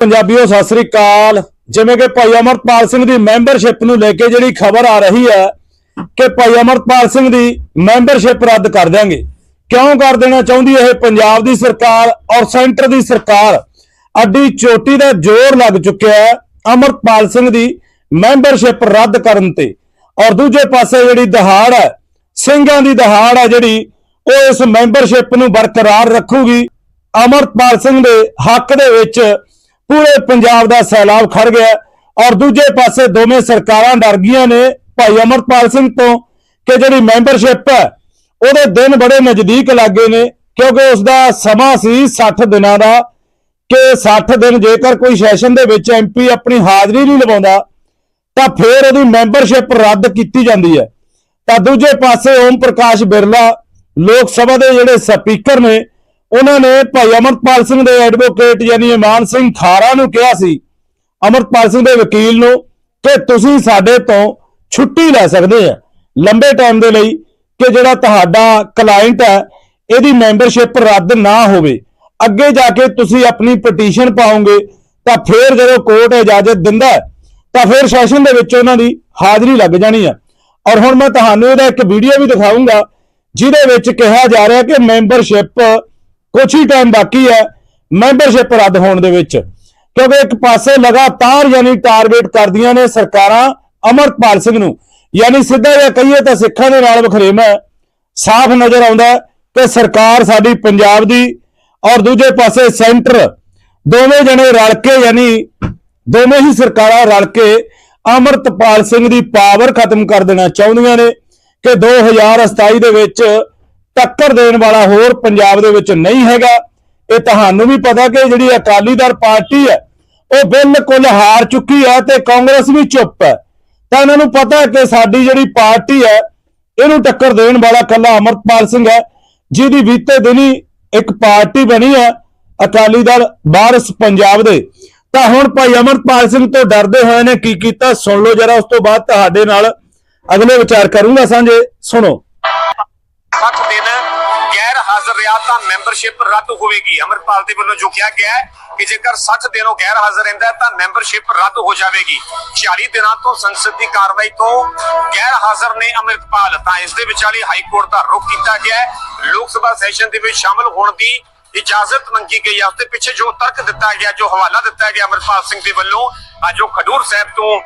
ਪੰਜਾਬੀਓ, ਸਤਿ ਸ੍ਰੀ ਅਕਾਲ। ਜਿਵੇਂ ਕਿ ਭਾਈ ਅਮਰਪਾਲ ਸਿੰਘ ਦੀ ਮੈਂਬਰਸ਼ਿਪ ਨੂੰ ਲੈ ਕੇ ਜਿਹੜੀ ਖਬਰ ਆ ਰਹੀ ਹੈ ਕਿ ਭਾਈ ਅਮਰਪਾਲ ਸਿੰਘ ਦੀ ਮੈਂਬਰਸ਼ਿਪ ਰੱਦ ਕਰ ਦਿਆਂਗੇ। ਕਿਉਂ ਕਰ ਦੇਣਾ ਚਾਹੁੰਦੀ ਇਹ ਪੰਜਾਬ ਦੀ ਸਰਕਾਰ ਔਰ ਸੈਂਟਰ ਦੀ ਸਰਕਾਰ? ਅੱਡੀ ਚੋਟੀ ਦਾ ਜ਼ੋਰ ਲੱਗ ਚੁੱਕਿਆ ਹੈ ਅਮਰਪਾਲ ਸਿੰਘ ਦੀ ਮੈਂਬਰਸ਼ਿਪ ਰੱਦ ਕਰਨ ਤੇ। ਔਰ ਦੂਜੇ ਪਾਸੇ ਜਿਹੜੀ ਦਹਾੜ ਹੈ, ਸਿੰਘਾਂ ਦੀ ਦਹਾੜ ਹੈ ਜਿਹੜੀ, ਉਹ ਇਸ ਮੈਂਬਰਸ਼ਿਪ ਨੂੰ ਬਰਕਰਾਰ ਰੱਖੂਗੀ। ਅਮਰਪਾਲ ਸਿੰਘ ਦੇ ਹੱਕ ਦੇ ਵਿੱਚ ਪੂਰੇ ਪੰਜਾਬ ਦਾ ਸੈਲਾਬ ਖੜ ਗਿਆ ਔਰ ਦੂਜੇ ਪਾਸੇ ਦੋਵੇਂ ਸਰਕਾਰਾਂ ਡਰ ਗਈਆਂ ਨੇ ਭਾਈ ਅਮਰਪਾਲ ਸਿੰਘ ਤੋਂ ਕਿ ਜਿਹੜੀ ਮੈਂਬਰਸ਼ਿਪ ਹੈ, ਉਹਦੇ ਦਿਨ ਬੜੇ ਨਜ਼ਦੀਕ ਲੱਗੇ ਨੇ, ਕਿਉਂਕਿ ਉਸ ਦਾ ਸਮਾਂ ਸੀ 60 ਦਿਨਾਂ ਦਾ ਕਿ 60 ਦਿਨ ਜੇਕਰ ਕੋਈ ਸੈਸ਼ਨ ਦੇ ਵਿੱਚ ਐਮਪੀ ਆਪਣੀ ਹਾਜ਼ਰੀ ਨਹੀਂ ਲਵਾਉਂਦਾ, ਤਾਂ ਫਿਰ ਉਹਦੀ ਮੈਂਬਰਸ਼ਿਪ ਰੱਦ ਕੀਤੀ ਜਾਂਦੀ ਹੈ। ਤਾਂ ਦੂਜੇ ਪਾਸੇ ਓਮ ਪ੍ਰਕਾਸ਼ ਬਿਰਲਾ ਲੋਕ ਸਭਾ ਦੇ ਜਿਹੜੇ ਸਪੀਕਰ ਨੇ ਉਹਨਾਂ ਨੇ ਭਾਈ ਅਮਰਪਾਲ ਸਿੰਘ ਦੇ ਐਡਵੋਕੇਟ ਯਾਨੀ ਇਮਾਨ ਸਿੰਘ ਖਾਰਾ ਨੂੰ ਕਿਹਾ ਸੀ, ਅਮਰਪਾਲ ਸਿੰਘ ਦੇ ਵਕੀਲ ਨੂੰ ਕਿ ਤੁਸੀਂ ਸਾਡੇ ਤੋਂ ਛੁੱਟੀ ਲੈ ਸਕਦੇ ਆ। ਲੰਬੇ ਟਾਈਮ ਦੇ ਲਈ ਕਿ ਜਿਹੜਾ ਤੁਹਾਡਾ ਕਲਾਇੰਟ ਹੈ, ਇਹਦੀ ਮੈਂਬਰਸ਼ਿਪ ਰੱਦ ਨਾ ਹੋਵੇ। ਅੱਗੇ ਜਾ ਕੇ ਤੁਸੀਂ ਆਪਣੀ ਪਟੀਸ਼ਨ ਪਾਓਗੇ, ਤਾਂ ਫਿਰ ਜਦੋਂ ਕੋਰਟ ਇਜਾਜ਼ਤ ਦਿੰਦਾ ਤਾਂ ਫਿਰ ਸੈਸ਼ਨ ਦੇ ਵਿੱਚ ਉਹਨਾਂ ਦੀ ਹਾਜ਼ਰੀ ਲੱਗ ਜਾਣੀ ਆ। ਔਰ ਹੁਣ ਮੈਂ ਤੁਹਾਨੂੰ ਇਹਦਾ ਇੱਕ ਵੀਡੀਓ ਵੀ ਦਿਖਾਊਂਗਾ, ਜਿਹਦੇ ਵਿੱਚ ਕਿਹਾ ਜਾ ਰਿਹਾ ਕਿ ਮੈਂਬਰਸ਼ਿਪ ਕੁਝ ਹੀ ਟਾਈਮ ਬਾਕੀ ਹੈ ਮੈਂਬਰਸ਼ਿਪ ਰੱਦ ਹੋਣ ਦੇ ਵਿੱਚ ਕਿਉਂਕਿ ਇੱਕ ਪਾਸੇ ਲਗਾਤਾਰ ਯਾਨੀ ਟਾਰਗੇਟ ਕਰਦੀਆਂ ਨੇ ਸਰਕਾਰਾਂ ਅਮਰਪਾਲ ਸਿੰਘ ਨੂੰ ਯਾਨੀ ਸਿੱਧਾ ਜਿਹਾ ਕਹੀਏ ਤਾਂ ਸਿੱਖਾਂ ਦੇ ਨਾਲ ਵਖਰੇਮ ਹੈ। ਸਾਫ਼ ਨਜ਼ਰ ਆਉਂਦਾ ਕਿ ਸਰਕਾਰ ਸਾਡੀ ਪੰਜਾਬ ਦੀ ਔਰ ਦੂਜੇ ਪਾਸੇ ਸੈਂਟਰ ਦੋਵੇਂ ਜਣੇ ਰਲ ਕੇ ਯਾਨੀ ਦੋਵੇਂ ਹੀ ਸਰਕਾਰਾਂ ਰਲ ਕੇ ਅਮਰਤਪਾਲ ਸਿੰਘ ਦੀ ਪਾਵਰ ਖਤਮ ਕਰ ਦੇਣਾ ਚਾਹੁੰਦੀਆਂ ਨੇ ਕਿ 2027 ਦੇ ਵਿੱਚ ਟੱਕਰ ਦੇਣ ਵਾਲਾ ਹੋਰ ਪੰਜਾਬ ਦੇ ਵਿੱਚ ਨਹੀਂ ਹੈਗਾ। ਇਹ ਤੁਹਾਨੂੰ ਵੀ ਪਤਾ ਕਿ ਜਿਹੜੀ ਅਕਾਲੀ ਦਲ ਪਾਰਟੀ ਹੈ, ਉਹ ਬਿਲਕੁਲ ਹਾਰ ਚੁੱਕੀ ਹੈ ਤੇ ਕਾਂਗਰਸ ਵੀ ਚੁੱਪ ਹੈ। ਤਾਂ ਇਹਨਾਂ ਨੂੰ ਪਤਾ ਕਿ ਸਾਡੀ ਜਿਹੜੀ ਪਾਰਟੀ ਹੈ, ਇਹਨੂੰ ਟੱਕਰ ਦੇਣ ਵਾਲਾ ਕੱਲਾ ਅਮਰਪਾਲ ਸਿੰਘ ਹੈ, ਜਿਹਦੀ ਬੀਤੇ ਦਿਨੀ ਇੱਕ ਪਾਰਟੀ ਬਣੀ ਹੈ ਅਕਾਲੀ ਦਲ ਬਾਰਸ ਪੰਜਾਬ ਦੇ। ਤਾਂ ਹੁਣ ਭਾਈ ਅਮਰਪਾਲ ਸਿੰਘ ਤੋਂ ਡਰਦੇ ਹੋਏ ਨੇ, ਕੀ ਕੀਤਾ? ਸੁਣ ਲਓ ਜਰਾ, ਉਸ ਤੋਂ ਬਾਅਦ ਤੁਹਾਡੇ ਨਾਲ ਅਗਲੇ ਵਿਚਾਰ ਕਰੂੰਗਾ ਸਾਂਝੇ। ਸੁਣੋ। 60 ਦਿਨ ਗੈਰ ਹਾਜ਼ਰ ਰਿਹਾ ਤਾਂ ਮੈਂਬਰਸ਼ਿਪ ਰੱਦ ਹੋਵੇਗੀ। ਅਮਰਪਾਲ ਦੇ ਵੱਲੋਂ ਜੋ ਕਿਹਾ ਗਿਆ ਹੈ ਕਿ ਜੇਕਰ 60 ਦਿਨ ਗੈਰ ਹਾਜ਼ਰ ਰਹਿੰਦਾ ਤਾਂ ਮੈਂਬਰਸ਼ਿਪ ਰੱਦ ਹੋ ਜਾਵੇਗੀ। 40 ਦਿਨਾਂ ਤੋਂ ਸੰਸਦ ਦੀ ਕਾਰਵਾਈ ਤੋਂ ਗੈਰ ਹਾਜ਼ਰ ਨੇ ਅਮਰਪਾਲ। ਤਾਂ ਇਸ ਦੇ ਵਿਚਾਲੇ ਹਾਈ ਕੋਰਟ ਦਾ ਰੁਖ ਕੀਤਾ ਗਿਆ ਹੈ। ਲੋਕ ਸਭਾ ਸੈਸ਼ਨ ਦੇ ਵਿੱਚ ਸ਼ਾਮਲ ਹੋਣ ਦੀ ਇਜਾਜ਼ਤ ਮੰਗੀ ਗਈ ਹੈ। ਉਸ ਦੇ ਪਿੱਛੇ ਜੋ ਤਰਕ ਦਿੱਤਾ ਗਿਆ, ਜੋ ਹਵਾਲਾ ਦਿੱਤਾ ਗਿਆ ਅਮਰਪਾਲ ਸਿੰਘ ਦੇ ਵੱਲੋਂ, ਅੱਜ ਜੋ ਖਡੂਰ ਸਾਹਿਬ ਤੋਂ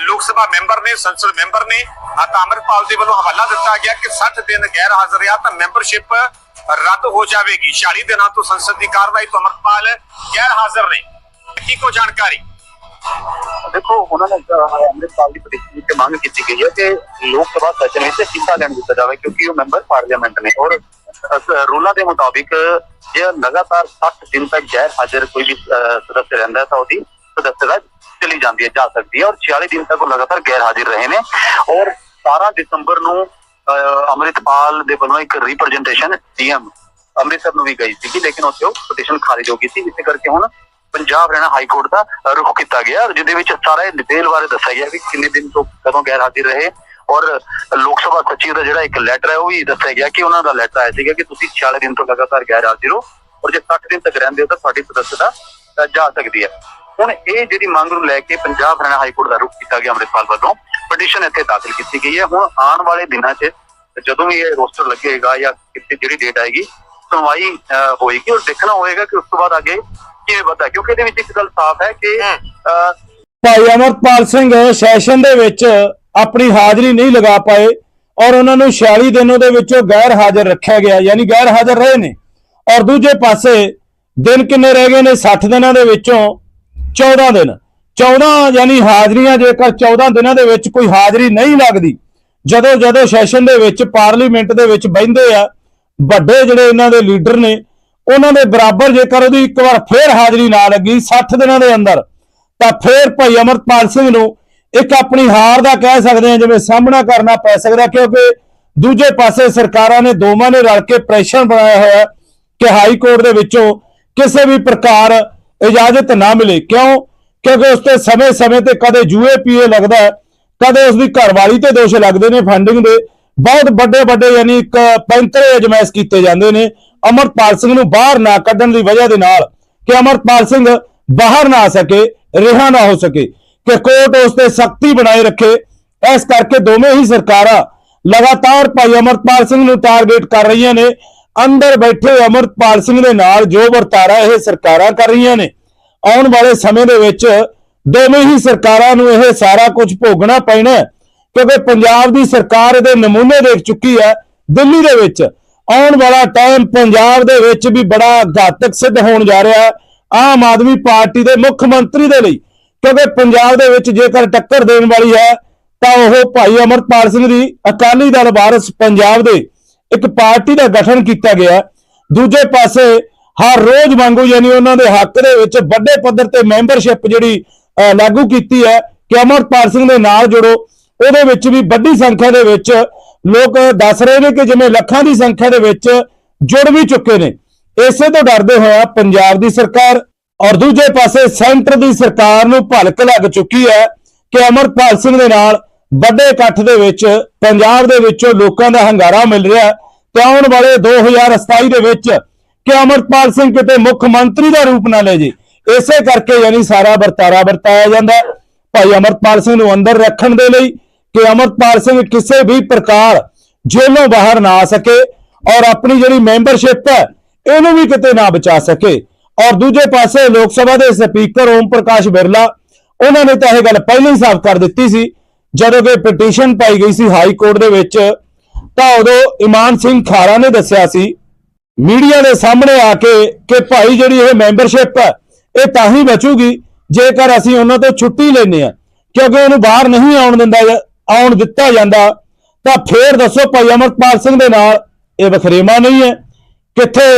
ਲੋਕ ਸਭਾ ਮੈਂਬਰ ਨੇ ਸੰਸਦ ਮੈਂਬਰ ਨੇ ਤਾਂ ਅਮਰਪਾਲ ਦੇ ਵੱਲੋਂ ਹਵਾਲਾ ਦਿੱਤਾ ਗਿਆ ਕਿ 60 ਦਿਨ ਗੈਰ ਹਾਜ਼ਰ ਰਿਹਾ ਤਾਂ ਮੈਂਬਰਸ਼ਿਪ ਰੱਦ ਹੋ ਜਾਵੇਗੀ। 40 ਦਿਨਾਂ ਤੋਂ ਸੰਸਦ ਦੀ ਕਾਰਵਾਈ ਤੋਂ ਅਮਰਪਾਲ ਗੈਰ ਹਾਜ਼ਰ ਨੇ। ਕੀ ਕੋ ਜਾਣਕਾਰੀ? ਦੇਖੋ ਉਹਨਾਂ ਨੇ ਅਹ, ਅੰਮ੍ਰਿਤਪਾਲ ਦੀ ਪਟੀਸ਼ਨ ਵਿੱਚ ਮੰਗ ਕੀਤੀ ਗਈ ਹੈ ਕਿ ਲੋਕ ਸਭਾ ਸੈਸ਼ਨ ਵਿੱਚ ਹਿੱਸਾ ਲੈਣ ਦਿੱਤਾ ਜਾਵੇ ਕਿਉਂਕਿ ਉਹ ਮੈਂਬਰ ਪਾਰਲੀਮੈਂਟ ਨੇ। ਔਰ ਰੂਲਾਂ ਦੇ ਮੁਤਾਬਿਕ ਜੇ ਲਗਾਤਾਰ 60 ਦਿਨ ਤੱਕ ਗੈਰ ਹਾਜ਼ਰ ਕੋਈ ਵੀ ਅਹ, ਰਹਿੰਦਾ ਹੈ ਤਾਂ ਉਹਦੀ ਸਦੱਸਤਾ ਚਲੀ ਜਾਂਦੀ ਹੈ ਜਾ ਸਕਦੀ ਹੈ ਔਰ 46 ਦਿਨ ਤੱਕ ਉਹ ਲਗਾਤਾਰ ਗੈਰ ਹਾਜ਼ਰ ਰਹੇ ਨੇ ਔਰ 17 ਦਸੰਬਰ ਨੂੰ ਅਹ, ਦੇ ਵੱਲੋਂ ਇੱਕ ਰਿਪਰੈਜ਼ੈਂਟੇਸ਼ਨ ਸੀਐਮ ਅੰਮ੍ਰਿਤਸਰ ਨੂੰ ਵੀ ਗਈ ਸੀ ਲੇਕਿਨ ਉੱਥੇ ਉਹ ਪਟੀਸ਼ਨ ਖਾਰਿਜ ਹੋ ਗਈ ਸੀ ਇਸੇ ਕਰਕੇ ਹੁਣ ਪੰਜਾਬ ਹਰਿਆਣਾ ਹਾਈ ਕੋਰਟ ਦਾ ਰੁਖ ਕੀਤਾ ਗਿਆ ਜਿਹਦੇ ਵਿੱਚ ਸਾਰਾ ਡਿਟੇਲ ਬਾਰੇ ਦੱਸਿਆ ਗਿਆ ਵੀ ਕਿੰਨੇ ਦਿਨ ਤੋਂ ਕਦੋਂ ਗੈਰ ਹਾਜ਼ਰ ਰਹੇ ਔਰ ਲੋਕ ਸਭਾ ਸਚਿਵ ਦਾ ਜਿਹੜਾ ਇੱਕ ਲੈਟਰ ਹੈ ਉਹ ਵੀ ਦੱਸਿਆ ਗਿਆ ਕਿ ਉਹਨਾਂ ਦਾ ਲੈਟਰ ਆਇਆ ਸੀਗਾ ਕਿ ਤੁਸੀਂ 46 ਦਿਨ ਤੋਂ ਲਗਾਤਾਰ ਗੈਰ ਹਾਜ਼ਰ ਹੋ ਔਰ ਜੇ 60 ਦਿਨ ਤੱਕ ਰਹਿੰਦੇ ਹੋ ਤਾਂ ਤੁਹਾਡੀ ਸਦਸਤਾ ਜਾ ਸਕਦੀ ਹੈ। ਹੁਣ ਇਹ ਜਿਹੜੀ ਮੰਗ ਨੂੰ ਲੈ ਕੇ ਪੰਜਾਬ ਹਰਿਆਣਾ ਹਾਈ ਕੋਰਟ ਦਾ ਰੁਖ ਕੀਤਾ ਗਿਆ ਅੰਮ੍ਰਿਤਪਾਲ ਵੱਲੋਂ ਪਟੀਸ਼ਨ ਇੱਥੇ ਦਾਖਲ ਕੀਤੀ ਗਈ ਹੈ। ਹੁਣ ਆਉਣ ਵਾਲੇ ਦਿਨਾਂ 'ਚ ਜਦੋਂ ਵੀ ਇਹ ਰੋਸਟਰ ਲੱਗੇਗਾ ਜਾਂ ਕਿਤੇ ਜਿਹੜੀ ਡੇਟ ਆਏਗੀ ਸੁਣਵਾਈ ਹੋਏਗੀ ਔਰ ਦੇਖਣਾ ਹੋਏਗਾ ਕਿ ਉਸ ਤੋਂ ਬਾਅਦ ਅੱਗੇ ਕਿਵੇਂ ਵਧਦਾ ਕਿਉਂਕਿ ਇਹਦੇ ਵਿੱਚ ਇੱਕ ਗੱਲ ਸਾਫ਼ ਹੈ ਕਿ ਭਾਈ ਅਮਰਪਾਲ ਸਿੰਘ ਸੈਸ਼ਨ ਦੇ ਵਿੱਚ ਆਪਣੀ ਹਾਜ਼ਰੀ ਨਹੀਂ ਲਗਾ ਪਾਏ ਔਰ ਉਹਨਾਂ ਨੂੰ 46 ਦਿਨ ਉਹਦੇ ਵਿੱਚੋਂ ਗੈਰ ਹਾਜ਼ਰ ਰੱਖਿਆ ਗਿਆ ਯਾਨੀ ਗੈਰ ਹਾਜ਼ਰ ਰਹੇ ਨੇ। ਔਰ ਦੂਜੇ ਪਾਸੇ ਦਿਨ ਕਿੰਨੇ ਰਹਿ ਗਏ ਨੇ? 60 ਦਿਨਾਂ ਦੇ ਵਿੱਚੋਂ 14 ਦਿਨ। 14 ਯਾਨੀ ਹਾਜ਼ਰੀਆਂ ਜੇਕਰ 14 ਦਿਨਾਂ ਦੇ ਵਿੱਚ ਕੋਈ ਹਾਜ਼ਰੀ ਨਹੀਂ ਲੱਗਦੀ, ਜਦੋਂ ਜਦੋਂ ਸੈਸ਼ਨ ਦੇ ਵਿੱਚ, ਪਾਰਲੀਮੈਂਟ ਦੇ ਵਿੱਚ ਬਹਿੰਦੇ ਆ, ਵੱਡੇ ਜਿਹੜੇ ਇਹਨਾਂ ਦੇ ਲੀਡਰ ਨੇ, ਉਹਨਾਂ ਦੇ ਬਰਾਬਰ ਜੇਕਰ ਉਹਦੀ ਇੱਕ ਵਾਰ ਫੇਰ ਹਾਜ਼ਰੀ ਨਾ ਲੱਗੀ 60 ਦਿਨਾਂ ਦੇ ਅੰਦਰ, ਤਾਂ ਫੇਰ ਭਾਈ ਅਮਰਪਾਲ ਸਿੰਘ ਨੂੰ ਇੱਕ ਆਪਣੀ ਹਾਰ ਦਾ ਕਹਿ ਸਕਦੇ ਆ ਜਿਵੇਂ ਸਾਹਮਣਾ ਕਰਨਾ ਪੈ ਸਕਦਾ, ਕਿਉਂਕਿ ਦੂਜੇ ਪਾਸੇ ਸਰਕਾਰਾਂ ਨੇ ਦੋਵਾਂ ਨੇ ਰਲ ਕੇ ਪ੍ਰੈਸ਼ਰ ਬਣਾਇਆ ਹੋਇਆ ਕਿ ਹਾਈ ਕੋਰਟ ਦੇ ਵਿੱਚੋਂ ਕਿਸੇ ਵੀ ਪ੍ਰਕਾਰ ਇਜਾਜ਼ਤ ਨਾ ਮਿਲੇ। ਕਿਉਂ? ਕਿਉਂਕਿ ਉਸ ਤੇ ਸਮੇਂ-ਸਮੇਂ ਤੇ ਕਦੇ ਜੂਏ ਪੀਏ ਲੱਗਦਾ ਹੈ, ਕਦੇ ਉਸ ਦੀ ਘਰਵਾਲੀ ਤੇ ਦੋਸ਼ ਲੱਗਦੇ ਨੇ ਫੰਡਿੰਗ ਦੇ। ਬਹੁਤ ਵੱਡੇ ਵੱਡੇ ਯਾਨੀ ਇੱਕ ਪੈਂਤਰੇ ਅਜਮਾਇਸ਼ ਕੀਤੇ ਜਾਂਦੇ ਨੇ। ਅਮਰਪਾਲ ਸਿੰਘ ਨੂੰ ਬਾਹਰ ਨਾ ਕੱਢਣ ਦੀ ਵਜ੍ਹਾ ਦੇ ਨਾਲ ਕਿ ਅਮਰਪਾਲ ਸਿੰਘ ਬਾਹਰ ਨਾ ਆ ਸਕੇ, ਰਿਹਾ ਨਾ ਹੋ ਸਕੇ, ਕਿ ਕੋਰਟ ਉਸ ਤੇ ਸਖਤੀ ਬਣਾਏ ਰੱਖੇ। ਇਸ ਕਰਕੇ ਦੋਵੇਂ ਹੀ ਸਰਕਾਰਾਂ ਲਗਾਤਾਰ ਭਾਈ ਅਮਰਪਾਲ ਸਿੰਘ ਨੂੰ ਟਾਰਗੇਟ ਕਰ ਰਹੀਆਂ ਨੇ। ਅੰਦਰ ਬੈਠੇ ਅਮਰਪਾਲ ਸਿੰਘ ਦੇ ਨਾਲ ਜੋ ਵਰਤਾਰਾ ਇਹ ਸਰਕਾਰਾਂ ਕਰ ਰਹੀਆਂ ਨੇ, ਆਉਣ ਵਾਲੇ ਸਮੇਂ ਦੇ ਵਿੱਚ ਦੋਵੇਂ ਹੀ ਸਰਕਾਰਾਂ ਨੂੰ ਇਹ ਸਾਰਾ ਕੁਝ ਭੋਗਣਾ ਪੈਣਾ ਕਿਉਂਕਿ ਪੰਜਾਬ ਦੀ ਸਰਕਾਰ ਇਹਦੇ ਨਮੂਨੇ ਦੇਖ ਚੁੱਕੀ ਹੈ ਦਿੱਲੀ ਦੇ ਵਿੱਚ। ਆਉਣ ਵਾਲਾ ਟਾਈਮ ਪੰਜਾਬ ਦੇ ਵਿੱਚ ਵੀ ਬੜਾ ਘਾਤਕ ਸਿੱਧ ਹੋਣ ਜਾ ਰਿਹਾ ਹੈ, ਆਮ ਆਦਮੀ ਪਾਰਟੀ ਦੇ ਮੁੱਖ ਮੰਤਰੀ ਦੇ ਲਈ। ਕਿਉਂਕਿ ਪੰਜਾਬ ਦੇ ਵਿੱਚ ਜੇਕਰ ਟੱਕਰ ਦੇਣ ਵਾਲੀ ਹੈ, ਤਾਂ ਉਹ ਭਾਈ ਅਮਰਪਾਲ ਸਿੰਘ ਦੀ ਅਕਾਲੀ ਦਲ ਵਾਰਸ ਪੰਜਾਬ ਦੇ ਇੱਕ ਪਾਰਟੀ ਦਾ ਗਠਨ ਕੀਤਾ ਗਿਆ। ਦੂਜੇ ਪਾਸੇ ਹਰ ਰੋਜ਼ ਵਾਂਗੂ ਯਾਨੀ ਉਹਨਾਂ ਦੇ ਹੱਕ ਦੇ ਵਿੱਚ ਵੱਡੇ ਪੱਧਰ ਤੇ ਮੈਂਬਰਸ਼ਿਪ ਜਿਹੜੀ ਲਾਗੂ ਕੀਤੀ ਹੈ ਕਿ ਅਮਰਪਾਲ ਸਿੰਘ ਦੇ ਨਾਲ ਜੁੜੋ। ਉਹਦੇ ਵਿੱਚ ਵੀ ਵੱਡੀ ਸੰਖਿਆ ਦੇ ਵਿੱਚ ਲੋਕ ਦੱਸ ਰਹੇ ਨੇ ਕਿ ਜਿਵੇਂ ਲੱਖਾਂ ਦੀ ਸੰਖਿਆ ਦੇ ਵਿੱਚ ਜੁੜ ਵੀ ਚੁੱਕੇ ਨੇ। ਇਸੇ ਤੋਂ ਡਰਦੇ ਹੋਇਆ ਪੰਜਾਬ ਦੀ ਸਰਕਾਰ ਔਰ ਦੂਜੇ ਪਾਸੇ ਸੈਂਟਰ ਦੀ ਸਰਕਾਰ ਨੂੰ ਭਲਕ ਲੱਗ ਚੁੱਕੀ ਹੈ ਕਿ ਅਮਰਪਾਲ ਸਿੰਘ ਦੇ ਨਾਲ ਵੱਡੇ ਇਕੱਠ ਦੇ ਵਿੱਚ, ਪੰਜਾਬ ਦੇ ਵਿੱਚੋਂ ਲੋਕਾਂ ਦਾ ਹੰਗਾਰਾ ਮਿਲ ਰਿਹਾ ਹੈ। ਤੇ ਆਉਣ ਵਾਲੇ 2027 ਦੇ ਵਿੱਚ ਕਿ ਅਮਰਪਾਲ ਸਿੰਘ ਕਿਤੇ ਮੁੱਖ ਮੰਤਰੀ ਦਾ ਰੂਪ ਨਾ ਲੈ ਜੇ, ਇਸੇ ਕਰਕੇ ਯਾਨੀ ਸਾਰਾ ਵਰਤਾਰਾ ਵਰਤਾਇਆ ਜਾਂਦਾ ਭਾਈ ਅਮਰਪਾਲ ਸਿੰਘ ਨੂੰ ਅੰਦਰ ਰੱਖਣ ਦੇ ਲਈ ਕਿ ਅਮਰਪਾਲ ਸਿੰਘ ਕਿਸੇ ਵੀ ਪ੍ਰਕਾਰ ਜੇਲੋਂ ਬਾਹਰ ਨਾ ਆ ਸਕੇ ਔਰ ਆਪਣੀ ਜਿਹੜੀ ਮੈਂਬਰਸ਼ਿਪ ਹੈ, ਇਹਨੂੰ ਵੀ ਕਿਤੇ ਨਾ ਬਚਾ ਸਕੇ। ਔਰ ਦੂਜੇ ਪਾਸੇ ਲੋਕ ਸਭਾ ਦੇ ਸਪੀਕਰ ਓਮ ਪ੍ਰਕਾਸ਼ ਬਿਰਲਾ, ਉਹਨਾਂ ਨੇ ਤਾਂ ਇਹ ਗੱਲ ਪਹਿਲਾਂ ਹੀ ਸਾਫ਼ ਕਰ ਦਿੱਤੀ ਸੀ ਜਦੋਂ ਕਿ ਪਟੀਸ਼ਨ ਪਾਈ ਗਈ ਸੀ ਹਾਈ ਕੋਰਟ ਦੇ ਵਿੱਚ, ਤਾਂ ਉਦੋਂ ਇਮਾਨ ਸਿੰਘ ਖਾਰਾ ਨੇ ਦੱਸਿਆ ਸੀ ਮੀਡੀਆ ਦੇ ਸਾਹਮਣੇ ਆ ਕੇ ਕਿ ਭਾਈ ਜਿਹੜੀ ਇਹ ਮੈਂਬਰਸ਼ਿਪ ਹੈ, ਇਹ ਤਾਂ ਹੀ ਬਚੂਗੀ, ਜੇਕਰ ਅਸੀਂ ਉਹਨਾਂ ਤੋਂ ਛੁੱਟੀ ਲੈਨੇ ਆ ਕਿਉਂਕਿ ਉਹਨੂੰ ਬਾਹਰ ਨਹੀਂ ਆਉਣ ਦਿੰਦਾ ਆਉਣ ਦਿੱਤਾ ਜਾਂਦਾ, ਤਾਂ ਫੇਰ ਦੱਸੋ ਭਾਈ ਅਮਰਪਾਲ ਸਿੰਘ ਦੇ ਨਾਲ ਇਹ ਵਖਰੇਵਾ ਨਹੀਂ ਹੈ। ਕਿੱਥੇ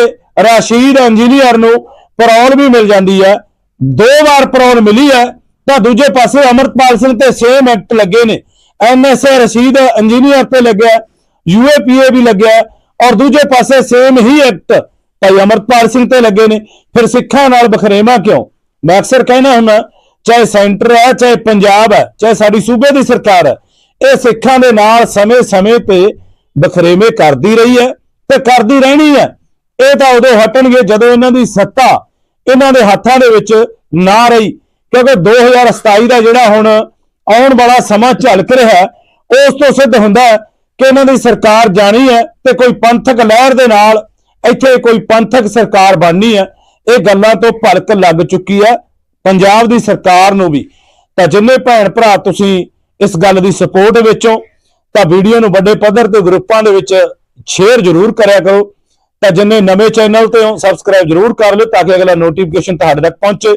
ਰਾਸ਼ੀਦ ਇੰਜੀਨੀਅਰ ਨੂੰ ਪਰੌਲ ਵੀ ਮਿਲ ਜਾਂਦੀ ਹੈ, ਦੋ ਵਾਰ ਪਰੌਲ ਮਿਲੀ ਹੈ ਤਾਂ ਦੂਜੇ ਪਾਸੇ ਅਮਰਪਾਲ ਸਿੰਘ ਤੇ ਸੇਮ ਐਕਟ ਲੱਗੇ ਨੇ। ਐਨਐਸਏ ਰਸ਼ੀਦ ਇੰਜੀਨੀਅਰ ਤੇ ਲੱਗਿਆ ਯੂਏਪੀਏ ਵੀ ਲੱਗਿਆ ਔਰ ਦੂਜੇ ਪਾਸੇ ਸੇਮ ਹੀ ਐਕਟ ਭਾਈ ਅਮਰਪਾਲ ਸਿੰਘ ਤੇ ਲੱਗੇ ਨੇ। ਫਿਰ ਸਿੱਖਾਂ ਨਾਲ ਬਖਰੇਵਾ ਕਿਉਂ? ਮੈਂ ਅਕਸਰ ਕਹਿਣਾ ਹੁੰਦਾ, ਚਾਹੇ ਸੈਂਟਰ ਹੈ, ਚਾਹੇ ਪੰਜਾਬ ਹੈ, ਚਾਹੇ ਸਾਡੀ ਸੂਬੇ ਦੀ ਸਰਕਾਰ ਹੈ, ਇਹ ਸਿੱਖਾਂ ਦੇ ਨਾਲ ਸਮੇਂ-ਸਮੇਂ ਤੇ ਬਖਰੇਵੇਂ ਕਰਦੀ ਰਹੀ ਹੈ ਤੇ ਕਰਦੀ ਰਹਿਣੀ ਹੈ। ਇਹ ਤਾਂ ਉਦੋਂ ਹਟਣਗੇ ਜਦੋਂ ਇਹਨਾਂ ਦੀ ਸੱਤਾ ਇਹਨਾਂ ਦੇ ਹੱਥਾਂ ਦੇ ਵਿੱਚ ਨਾ ਰਹੀ। ਕਿਉਂਕਿ 2027 ਦਾ ਜਿਹੜਾ ਹੁਣ ਆਉਣ ਵਾਲਾ ਸਮਾਂ ਝਲਕ ਰਿਹਾ ਉਸ ਤੋਂ ਸਿੱਧ ਹੁੰਦਾ ਕਿ ਇਹਨਾਂ ਦੀ ਸਰਕਾਰ ਜਾਣੀ ਹੈ ਤੇ ਕੋਈ ਪੰਥਕ ਲਹਿਰ ਦੇ ਨਾਲ ਇੱਥੇ ਕੋਈ ਪੰਥਕ ਸਰਕਾਰ ਬਣਨੀ ਹੈ। ਇਹ ਗੱਲਾਂ ਤੋਂ ਭਲਕ ਲੱਗ ਚੁੱਕੀ ਹੈ ਪੰਜਾਬ ਦੀ ਸਰਕਾਰ ਨੂੰ ਵੀ। ਤਾਂ ਜਿੰਨੇ ਭੈਣ ਭਰਾ ਤੁਸੀਂ ਇਸ ਗੱਲ ਦੀ ਸਪੋਰਟ ਵਿੱਚੋਂ, ਤਾਂ ਵੀਡੀਓ ਨੂੰ ਵੱਡੇ ਪੱਧਰ ਤੇ ਗਰੁੱਪਾਂ ਦੇ ਵਿੱਚ ਸ਼ੇਅਰ ਜ਼ਰੂਰ ਕਰਿਆ ਕਰੋ। ਤਾਂ ਜਿੰਨੇ ਨਵੇਂ ਚੈਨਲ ਤੇ ਹੋ ਸਬਸਕ੍ਰਾਈਬ ਜ਼ਰੂਰ ਕਰ ਲਿਓ ਤਾਂ ਕਿ ਅਗਲਾ ਨੋਟੀਫਿਕੇਸ਼ਨ ਤੁਹਾਡੇ ਤੱਕ ਪਹੁੰਚੇ।